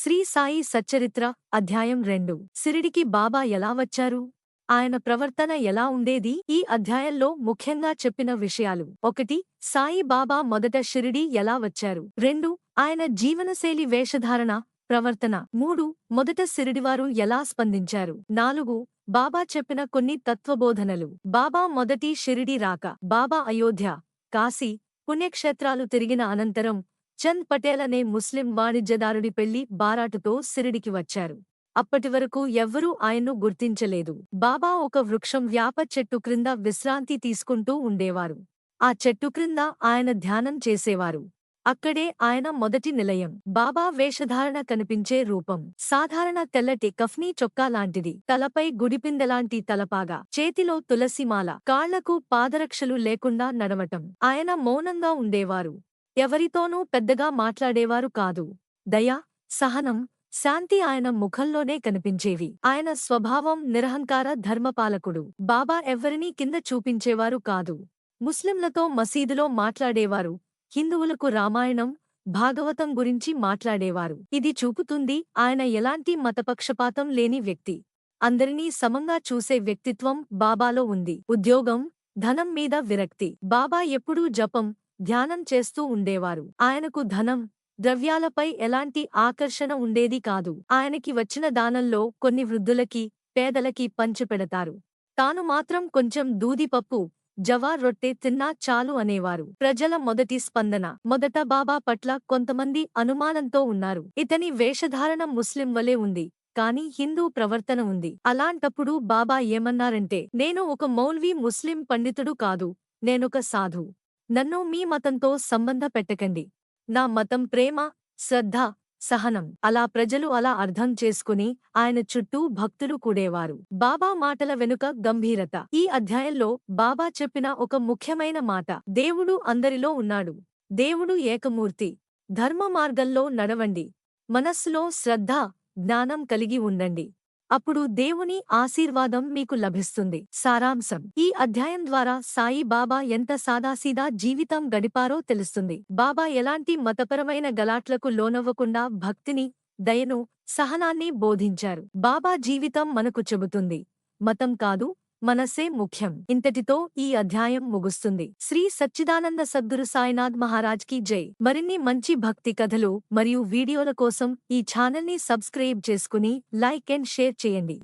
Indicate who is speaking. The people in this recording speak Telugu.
Speaker 1: శ్రీ సాయి సచ్చరిత్ర అధ్యాయం రెండు. సిరిడికి బాబా ఎలా వచ్చారు? ఆయన ప్రవర్తన ఎలా ఉండేది? ఈ అధ్యాయంలో ముఖ్యంగా చెప్పిన విషయాలు. ఒకటి సాయి బాబా మొదట షిరిడి ఎలా వచ్చారు? రెండు ఆయన జీవనశైలి వేషధారణ ప్రవర్తన. మూడు మొదట సిరిడివారు ఎలా స్పందించారు? నాలుగు బాబా చెప్పిన కొన్ని తత్వబోధనలు. బాబా మొదటి షిరిడి రాక బాబా అయోధ్య కాశీ పుణ్యక్షేత్రాలు తిరిగిన అనంతరం చంద్ పటేల్ అనే ముస్లిం వాణిజ్యదారుడి పెళ్ళి బారాటుతో సిరిడికి వచ్చారు. అప్పటివరకు ఎవ్వరూ ఆయన్ను గుర్తించలేదు. బాబా ఒక వృక్షం వ్యాప చెట్టు క్రింద విశ్రాంతి తీసుకుంటూ ఉండేవారు. ఆ చెట్టు క్రింద ఆయన ధ్యానం చేసేవారు. అక్కడే ఆయన మొదటి నిలయం. బాబా వేషధారణ కనిపించే రూపం. సాధారణ తెల్లటి కఫ్నీ చొక్కా లాంటిది. తలపై గుడిపిందెలాంటి తలపాగా. చేతిలో తులసిమాల. కాళ్ళకు పాదరక్షలు లేకుండా నడవటం ఆయన మౌనంగా ఉండేవారు. ఎవరితోనూ పెద్దగా మాట్లాడేవారు కాదు. దయ సహనం శాంతి ఆయన ముఖంలోనే కనిపించేవి. ఆయన స్వభావం నిరహంకార ధర్మపాలకుడు. బాబా ఎవ్వరినీ కింద చూపించేవారు కాదు. ముస్లింలతో మసీదులో మాట్లాడేవారు. హిందువులకు రామాయణం భాగవతం గురించి మాట్లాడేవారు. ఇది చూపుతుంది ఆయన ఎలాంటి మతపక్షపాతం లేని వ్యక్తి. అందరినీ సమంగా చూసే వ్యక్తిత్వం బాబాలో ఉంది. ఉద్యోగం ధనం మీద విరక్తి. బాబా ఎప్పుడూ జపం ధ్యానం చేస్తూ ఉండేవారు. ఆయనకు ధనం ద్రవ్యాలపై ఎలాంటి ఆకర్షణ ఉండేది కాదు. ఆయనకి వచ్చిన దానంలో కొన్ని వృద్ధులకి పేదలకి పంచిపెడతారు తాను మాత్రం కొంచెం దూదిపప్పు జవార్ రొట్టె తిన్నా చాలు అనేవారు. ప్రజల మొదటి స్పందన. మొదట బాబా పట్ల కొంతమంది అనుమానంతో ఉన్నారు. ఇతని వేషధారణ ముస్లిం వలె ఉంది. కాని హిందూ ప్రవర్తన ఉంది. అలాంటప్పుడు బాబా ఏమన్నారంటే నేను ఒక మౌల్వీ ముస్లిం పండితుడు కాదు. నేనొక సాధు. నన్ను మీ మతంతో సంబంధ పెట్టకండి. నా మతం ప్రేమ శ్రద్ధ సహనం. అలా ప్రజలు అలా అర్థం చేసుకుని ఆయన చుట్టూ భక్తులు కూడేవారు. బాబా మాటల వెనుక గంభీరత. ఈ అధ్యాయంలో బాబా చెప్పిన ఒక ముఖ్యమైన మాట. దేవుడు అందరిలో ఉన్నాడు. దేవుడు ఏకమూర్తి. ధర్మ మార్గంలో నడవండి. మనస్సులో శ్రద్ధ జ్ఞానం కలిగి ఉండండి. అప్పుడు దేవుని ఆశీర్వాదం మీకు లభిస్తుంది. సారాంశం. ఈ అధ్యాయం ద్వారా సాయి బాబా ఎంత సాదాసీదా జీవితం గడిపారో తెలుస్తుంది. బాబా ఎలాంటి మతపరమైన గలాట్లకు లోనవ్వకుండా భక్తిని దయను సహనాన్ని బోధించారు. బాబా జీవితం మనకు చెబుతుంది. మతం కాదు మనసే ముఖ్యం. ఇంతటితో ఈ అధ్యాయం ముగుస్తుంది. శ్రీ సచ్చిదానంద సద్గురు సాయినాథ్ మహారాజ్కి జై. మరిన్ని మంచి భక్తి కథలు మరియు వీడియోల కోసం ఈ ఛానల్ని సబ్స్క్రైబ్ చేసుకుని లైక్ అండ్ షేర్ చేయండి.